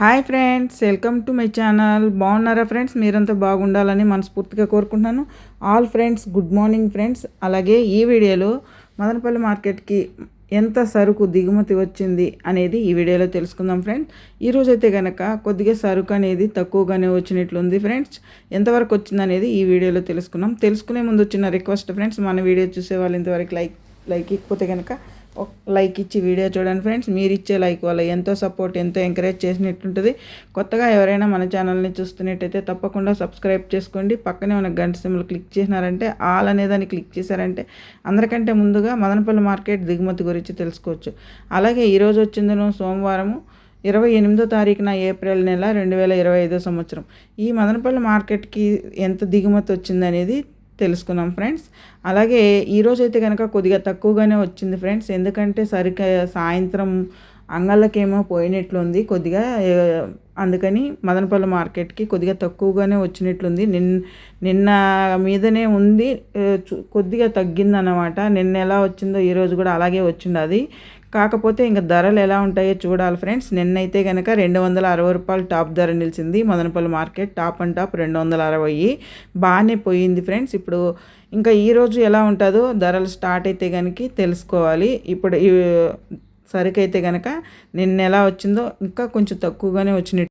Hi friends welcome to my channel. బాగున్నారా friends? మీరంతా బాగుండాలని మనస్ఫూర్తిగా కోరుకుంటున్నాను. All friends good morning friends. అలాగే ఈ వీడియోలో మదనపల్లి మార్కెట్కి ఎంత సరుకు దిగుమతి వచ్చింది అనేది ఈ వీడియోలో తెలుసుకుందాం ఫ్రెండ్స్. ఈరోజు అయితే కనుక కొద్దిగా సరుకు అనేది తక్కువగానే వచ్చినట్లుంది ఫ్రెండ్స్. ఎంతవరకు వచ్చింది అనేది ఈ వీడియోలో తెలుసుకున్నాం తెలుసుకునే ముందు వచ్చిన రిక్వెస్ట్ ఫ్రెండ్స్ మన వీడియో చూసే వాళ్ళు ఇంతవరకు లైక్ లైక్ ఇకపోతే కనుక లైక్ ఇచ్చి వీడియో చూడండి ఫ్రెండ్స్. మీరు ఇచ్చే లైక్ వల్ల ఎంతో సపోర్ట్ ఎంతో ఎంకరేజ్ చేసినట్టుంటుంది. కొత్తగా ఎవరైనా మన ఛానల్ని చూస్తున్నట్టయితే తప్పకుండా సబ్స్క్రైబ్ చేసుకోండి. పక్కనే ఉన్న గంట సిమ్లు క్లిక్ చేసినారంటే ఆల్ అనేదాన్ని క్లిక్ చేశారంటే అందరికంటే ముందుగా మదనపల్లి మార్కెట్ దిగుమతి గురించి తెలుసుకోవచ్చు. అలాగే ఈరోజు వచ్చిందను సోమవారము ఇరవై ఎనిమిదో తారీఖున ఏప్రిల్ నెల రెండు వేల ఇరవై ఐదో సంవత్సరం. ఈ మదనపల్లి మార్కెట్కి ఎంత దిగుమతి వచ్చిందనేది తెలుసుకున్నాం ఫ్రెండ్స్. అలాగే ఈరోజు అయితే కనుక కొద్దిగా తక్కువగానే వచ్చింది ఫ్రెండ్స్. ఎందుకంటే సరిగ్గా సాయంత్రం అంగళ్ళకేమో పోయినట్లుంది కొద్దిగా అందుకని మదనపల్లి మార్కెట్కి కొద్దిగా తక్కువగానే వచ్చినట్లుంది. నిన్న నిన్న మీదనే ఉంది కొద్దిగా తగ్గిందన్నమాట. నిన్న ఎలా వచ్చిందో ఈరోజు కూడా అలాగే వచ్చింది అది. కాకపోతే ఇంకా ధరలు ఎలా ఉంటాయో చూడాలి ఫ్రెండ్స్. నిన్నైతే కనుక రెండు వందల అరవై రూపాయలు టాప్ ధర నిలిచింది Madanapalle market top and top రెండు వందల అరవై. బాగానే పోయింది ఫ్రెండ్స్. ఇప్పుడు ఇంకా ఈరోజు ఎలా ఉంటుందో ధరలు స్టార్ట్ అయితే కనుక తెలుసుకోవాలి. ఇప్పుడు సరికైతే కనుక నిన్న ఎలా వచ్చిందో ఇంకా కొంచెం తక్కువగానే వచ్చినట్టు